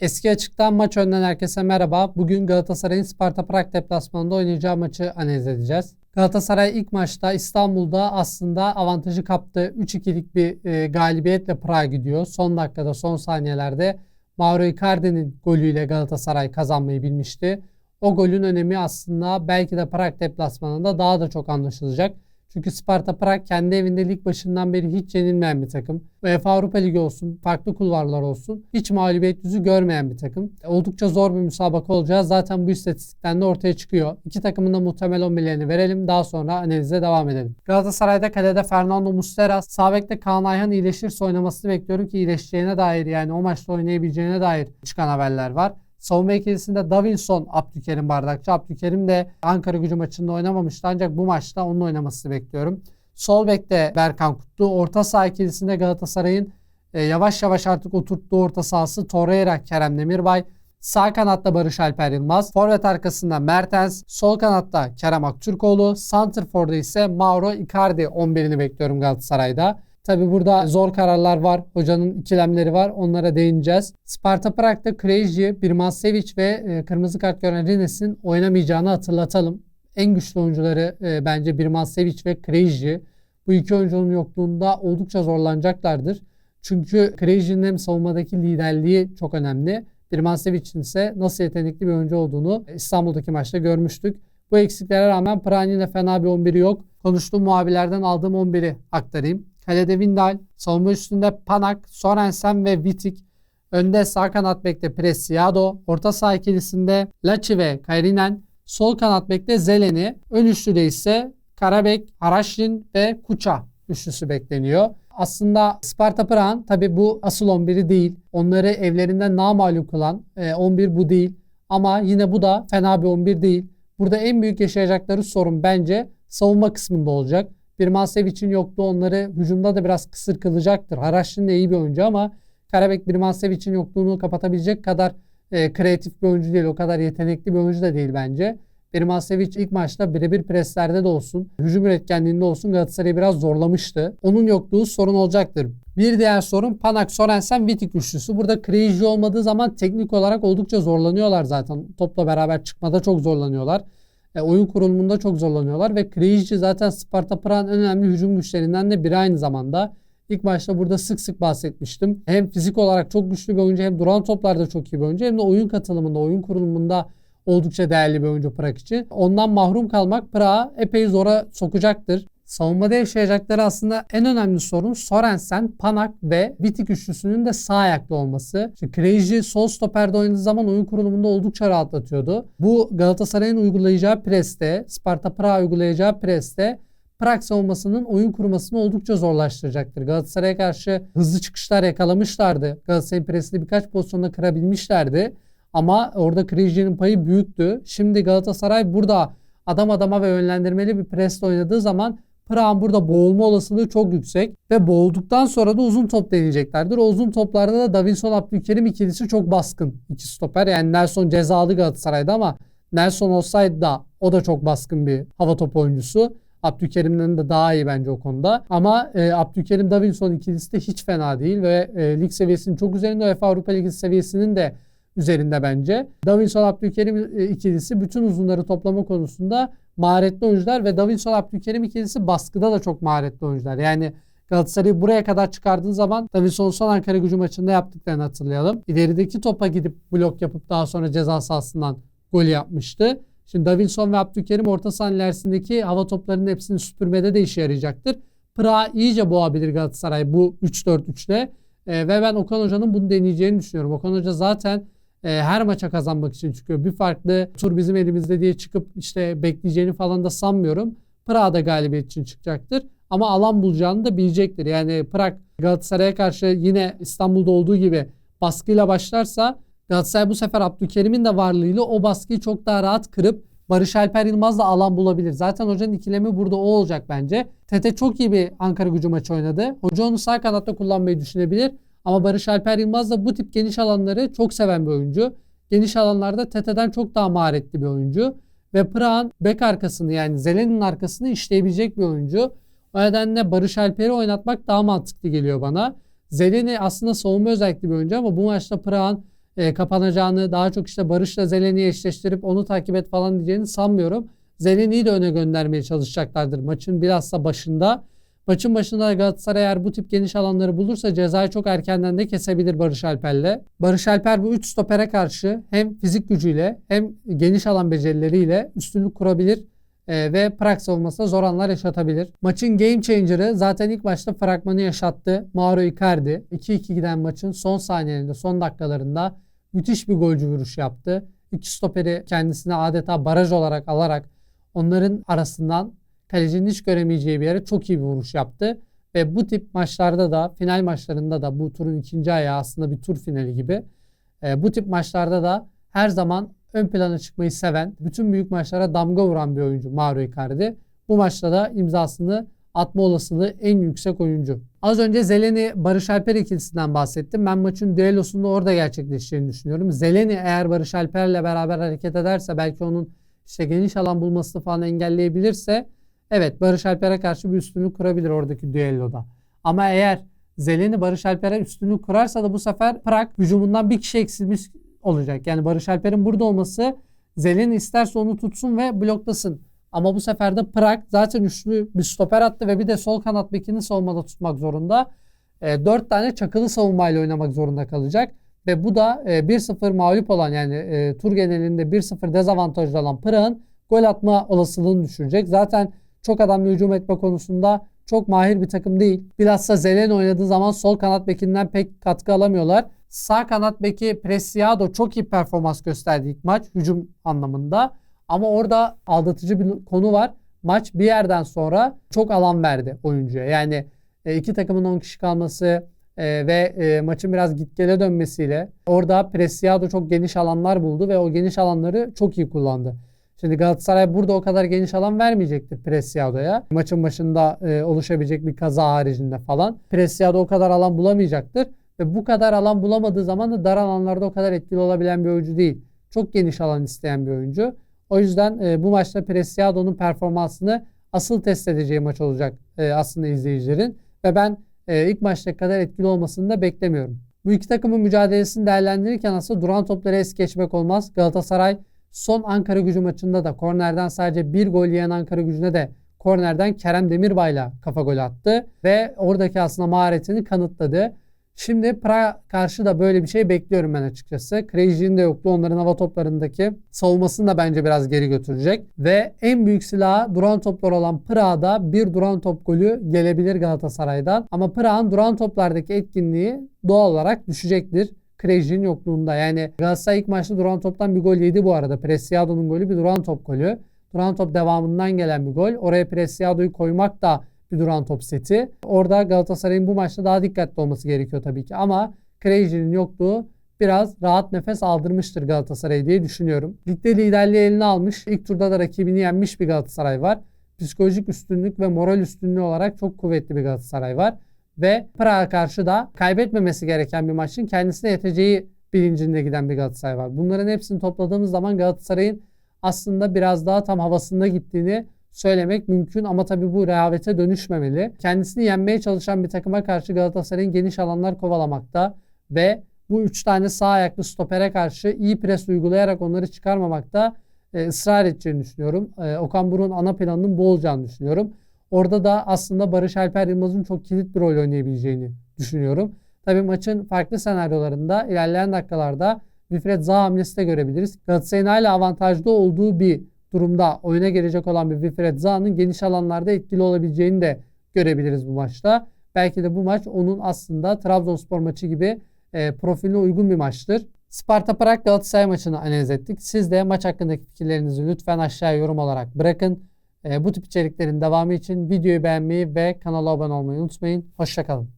Eski açıktan maç önden herkese merhaba. Bugün Galatasaray'ın Sparta Prag deplasmanında oynayacağı maçı analiz edeceğiz. Galatasaray ilk maçta İstanbul'da aslında avantajı kaptı. 3-2'lik bir e, galibiyetle Prag'a gidiyor. Son dakikada, son saniyelerde Mauro Icardi'nin golüyle Galatasaray kazanmayı bilmişti. O golün önemi aslında belki de Prag deplasmanında daha da çok anlaşılacak. Çünkü Sparta Prag kendi evinde lig başından beri hiç yenilmeyen bir takım. UEFA Avrupa Ligi olsun, farklı kulvarlar olsun hiç mağlubiyet yüzü görmeyen bir takım. Oldukça zor bir müsabaka olacağız. Zaten bu istatistikten de ortaya çıkıyor. İki takımın da muhtemel 11'lerini verelim. Daha sonra analize devam edelim. Galatasaray'da kalede Fernando Muslera, sağ bekte Kaan Ayhan iyileşirse oynamasını bekliyorum ki iyileşeceğine dair yani o maçta oynayabileceğine dair çıkan haberler var. Savunma ikilisinde Davinson, Abdülkerim Bardakçı. Abdülkerim de Ankara gücü maçında oynamamıştı ancak bu maçta onun oynamasını bekliyorum. Sol bekte Berkan Kutlu. Orta saha ikilisinde Galatasaray'ın e, yavaş yavaş artık oturttuğu orta sahası Torreira, Kerem Demirbay. Sağ kanatta Barış Alper Yılmaz. Forvet arkasında Mertens. Sol kanatta Kerem Aktürkoğlu. Santrfor'da ise Mauro Icardi 11'ini bekliyorum Galatasaray'da. Tabi burada zor kararlar var. Hocanın ikilemleri var. Onlara değineceğiz. Sparta Prag'da Krejci, Birmansevic ve e, kırmızı kart gören Rines'in oynamayacağını hatırlatalım. En güçlü oyuncuları e, bence Birmansevic ve Krejci. Bu iki oyuncunun yokluğunda oldukça zorlanacaklardır. Çünkü Krejci'nin hem savunmadaki liderliği çok önemli. Birmansevic'in ise nasıl yetenekli bir oyuncu olduğunu İstanbul'daki maçta görmüştük. Bu eksiklere rağmen Prani'nin fena bir 11'i yok. Konuştuğum muhabirlerden aldığım 11'i aktarayım. Kalede Vindal, savunma üstünde Panak, Sorensen ve Vitik. Önde sağ kanat bekte Preciado, orta saha ikilisinde Laci ve Kayrinen, sol kanat bekte Zeleni, ön üçlüde ise Karabek, Haraşlin ve Kuça üçlüsü bekleniyor. Aslında Sparta Prag'ın tabi bu asıl 11'i değil. Onları evlerinden namalum kılan 11 e, bu değil. Ama yine bu da fena bir 11 değil. Burada en büyük yaşayacakları sorun bence savunma kısmında olacak. Birmansevic'in yokluğu onları hücumda da biraz kısır kılacaktır. Haraşin de iyi bir oyuncu ama Karabek Birmansevic'in yokluğunu kapatabilecek kadar e, kreatif bir oyuncu değil. O kadar yetenekli bir oyuncu da değil bence. Birmansevic ilk maçta birebir preslerde de olsun, hücum üretkenliğinde olsun Galatasaray'ı biraz zorlamıştı. Onun yokluğu sorun olacaktır. Bir diğer sorun Panak, Sorensen, Vitik üçlüsü. Burada Krejci olmadığı zaman teknik olarak oldukça zorlanıyorlar zaten. Topla beraber çıkmada çok zorlanıyorlar. E, oyun kurulumunda çok zorlanıyorlar ve Krejci zaten Sparta Prag'ın en önemli hücum güçlerinden de biri aynı zamanda. İlk başta burada sık sık bahsetmiştim. Hem fizik olarak çok güçlü bir oyuncu hem duran toplarda çok iyi bir oyuncu hem de oyun katılımında, oyun kurulumunda oldukça değerli bir oyuncu Prag için. Ondan mahrum kalmak Prag'ı epey zora sokacaktır. Savunmada yaşayacakları aslında en önemli sorun Sorensen, Panak ve Vitik üçlüsünün de sağ ayaklı olması. İşte Krejci sol stoperde oynadığı zaman oyun kurulumunda oldukça rahatlatıyordu. Bu Galatasaray'ın uygulayacağı preste, Sparta Prag uygulayacağı preste Prag savunmasının oyun kurmasını oldukça zorlaştıracaktır. Galatasaray'a karşı hızlı çıkışlar yakalamışlardı. Galatasaray presini birkaç pozisyonda kırabilmişlerdi. Ama orada Krejci'nin payı büyüktü. Şimdi Galatasaray burada adam adama ve yönlendirmeli bir presle oynadığı zaman Prag'ın burada boğulma olasılığı çok yüksek ve boğulduktan sonra da uzun top deneyeceklerdir. O uzun toplarda da Davinson Abdülkerim ikilisi çok baskın. iki stoper yani Nelson cezalı Galatasaray'da ama Nelson olsaydı da o da çok baskın bir hava topu oyuncusu. Abdülkerim'den de daha iyi bence o konuda. Ama e, Abdülkerim Davinson ikilisi de hiç fena değil ve e, lig seviyesinin çok üzerinde UEFA Avrupa Ligi seviyesinin de üzerinde bence. Davinson Abdülkerim e, ikilisi bütün uzunları toplama konusunda maharetli oyuncular ve Davinson Abdülkerim ikilisi baskıda da çok maharetli oyuncular. Yani Galatasaray'ı buraya kadar çıkardığın zaman Davinson son Ankara gücü maçında yaptıklarını hatırlayalım. İlerideki topa gidip blok yapıp daha sonra ceza sahasından gol yapmıştı. Şimdi Davinson ve Abdülkerim orta saha ilerisindeki hava toplarının hepsini süpürmede de işe yarayacaktır. Pra iyice boğabilir Galatasaray bu 3-4-3'le. E, ve ben Okan Hoca'nın bunu deneyeceğini düşünüyorum. Okan Hoca zaten e, her maça kazanmak için çıkıyor. Bir farklı tur bizim elimizde diye çıkıp işte bekleyeceğini falan da sanmıyorum. Prag da galibiyet için çıkacaktır. Ama alan bulacağını da bilecektir. Yani Prag Galatasaray'a karşı yine İstanbul'da olduğu gibi baskıyla başlarsa Galatasaray bu sefer Abdülkerim'in de varlığıyla o baskıyı çok daha rahat kırıp Barış Alper Yılmaz da alan bulabilir. Zaten hocanın ikilemi burada o olacak bence. Tete çok iyi bir Ankara gücü maçı oynadı. Hoca onu sağ kanatta kullanmayı düşünebilir. Ama Barış Alper Yılmaz da bu tip geniş alanları çok seven bir oyuncu. Geniş alanlarda Tete'den çok daha maharetli bir oyuncu. Ve Praha'nın bek arkasını yani Zelen'in arkasını işleyebilecek bir oyuncu. O nedenle Barış Alper'i oynatmak daha mantıklı geliyor bana. Zeleni aslında savunma özellikli bir oyuncu ama bu maçta Prag'ın e, kapanacağını daha çok işte Barış'la Zeleni'yi eşleştirip onu takip et falan diyeceğini sanmıyorum. Zeleni'yi de öne göndermeye çalışacaklardır maçın bilhassa başında. Maçın başında Galatasaray eğer bu tip geniş alanları bulursa cezayı çok erkenden de kesebilir Barış Alper'le. Barış Alper bu 3 stopere karşı hem fizik gücüyle hem geniş alan becerileriyle üstünlük kurabilir e, ve Prag savunmasında zor anlar yaşatabilir. Maçın game changer'ı zaten ilk maçta fragmanı yaşattı. Mauro Icardi 2-2 giden maçın son saniyelerinde, son dakikalarında müthiş bir golcü vuruş yaptı. İki stoperi kendisine adeta baraj olarak alarak onların arasından kalecinin hiç göremeyeceği bir yere çok iyi bir vuruş yaptı. Ve bu tip maçlarda da final maçlarında da bu turun ikinci ayağı aslında bir tur finali gibi. E, bu tip maçlarda da her zaman ön plana çıkmayı seven, bütün büyük maçlara damga vuran bir oyuncu Mauro Icardi. Bu maçta da imzasını atma olasılığı en yüksek oyuncu. Az önce Zeleni Barış Alper ikilisinden bahsettim. Ben maçın düellosunda orada gerçekleşeceğini düşünüyorum. Zeleni eğer Barış Alper'le beraber hareket ederse belki onun işte geniş alan bulmasını falan engelleyebilirse evet Barış Alper'e karşı bir üstünlük kurabilir oradaki düelloda. Ama eğer Zeleni Barış Alper'e üstünlük kurarsa da bu sefer Prag hücumundan bir kişi eksilmiş olacak. Yani Barış Alper'in burada olması Zeleni isterse onu tutsun ve bloklasın. Ama bu sefer de Prag zaten üçlü bir stoper attı ve bir de sol kanat bekini savunmada tutmak zorunda. E, 4 tane çakılı savunmayla oynamak zorunda kalacak. Ve bu da e, 1-0 mağlup olan yani e, tur genelinde 1-0 dezavantajlı olan Prag'ın gol atma olasılığını düşürecek. Zaten çok adamlı hücum etme konusunda çok mahir bir takım değil. Bilhassa Zelen oynadığı zaman sol kanat bekinden pek katkı alamıyorlar. Sağ kanat beki Preciado çok iyi performans gösterdi ilk maç hücum anlamında. Ama orada aldatıcı bir konu var. Maç bir yerden sonra çok alan verdi oyuncuya. Yani e, iki takımın 10 kişi kalması e, ve e, maçın biraz gitgele dönmesiyle orada Preciado çok geniş alanlar buldu ve o geniş alanları çok iyi kullandı. Şimdi Galatasaray burada o kadar geniş alan vermeyecektir Preciado'ya. Maçın başında e, oluşabilecek bir kaza haricinde falan. Preciado o kadar alan bulamayacaktır. Ve bu kadar alan bulamadığı zaman da dar alanlarda o kadar etkili olabilen bir oyuncu değil. Çok geniş alan isteyen bir oyuncu. O yüzden e, bu maçta Preciado'nun performansını asıl test edeceği maç olacak e, aslında izleyicilerin. Ve ben e, ilk maçta kadar etkili olmasını da beklemiyorum. Bu iki takımın mücadelesini değerlendirirken aslında duran topları es geçmek olmaz. Galatasaray son Ankara gücü maçında da kornerden sadece bir gol yiyen Ankara gücüne de kornerden Kerem Demirbay'la kafa gol attı. Ve oradaki aslında maharetini kanıtladı. Şimdi Prag'a karşı da böyle bir şey bekliyorum ben açıkçası. Krejci'nin de yoktu. Onların hava toplarındaki savunmasını da bence biraz geri götürecek. Ve en büyük silahı duran toplar olan Prag'da bir duran top golü gelebilir Galatasaray'dan. Ama Prag'ın duran toplardaki etkinliği doğal olarak düşecektir. Krejci'nin yokluğunda. Yani Galatasaray ilk maçta duran toptan bir gol yedi bu arada. Preciado'nun golü bir duran top golü. Duran top devamından gelen bir gol. Oraya Preciado'yu koymak da bir duran top seti. Orada Galatasaray'ın bu maçta daha dikkatli olması gerekiyor tabii ki. Ama Krejci'nin yokluğu biraz rahat nefes aldırmıştır Galatasaray diye düşünüyorum. Ligde liderliği eline almış. İlk turda da rakibini yenmiş bir Galatasaray var. Psikolojik üstünlük ve moral üstünlüğü olarak çok kuvvetli bir Galatasaray var. Ve Prag'a karşı da kaybetmemesi gereken bir maçın kendisine yeteceği bilincinde giden bir Galatasaray var. Bunların hepsini topladığımız zaman Galatasaray'ın aslında biraz daha tam havasında gittiğini söylemek mümkün ama tabii bu rehavete dönüşmemeli. Kendisini yenmeye çalışan bir takıma karşı Galatasaray'ın geniş alanlar kovalamakta ve bu üç tane sağ ayaklı stopere karşı iyi pres uygulayarak onları çıkarmamakta e, ısrar edeceğini düşünüyorum. E, Okan Buruk'un ana planının bu olacağını düşünüyorum. Orada da aslında Barış Alper Yılmaz'ın çok kilit bir rol oynayabileceğini düşünüyorum. Tabii maçın farklı senaryolarında ilerleyen dakikalarda Wilfred Zaha hamlesi de görebiliriz. Galatasaray'ın hala avantajlı olduğu bir durumda oyuna gelecek olan bir Wilfred Zaha'nın geniş alanlarda etkili olabileceğini de görebiliriz bu maçta. Belki de bu maç onun aslında Trabzonspor maçı gibi e, profiline uygun bir maçtır. Sparta Prag Galatasaray maçını analiz ettik. Siz de maç hakkındaki fikirlerinizi lütfen aşağıya yorum olarak bırakın. E, bu tip içeriklerin devamı için videoyu beğenmeyi ve kanala abone olmayı unutmayın. Hoşçakalın.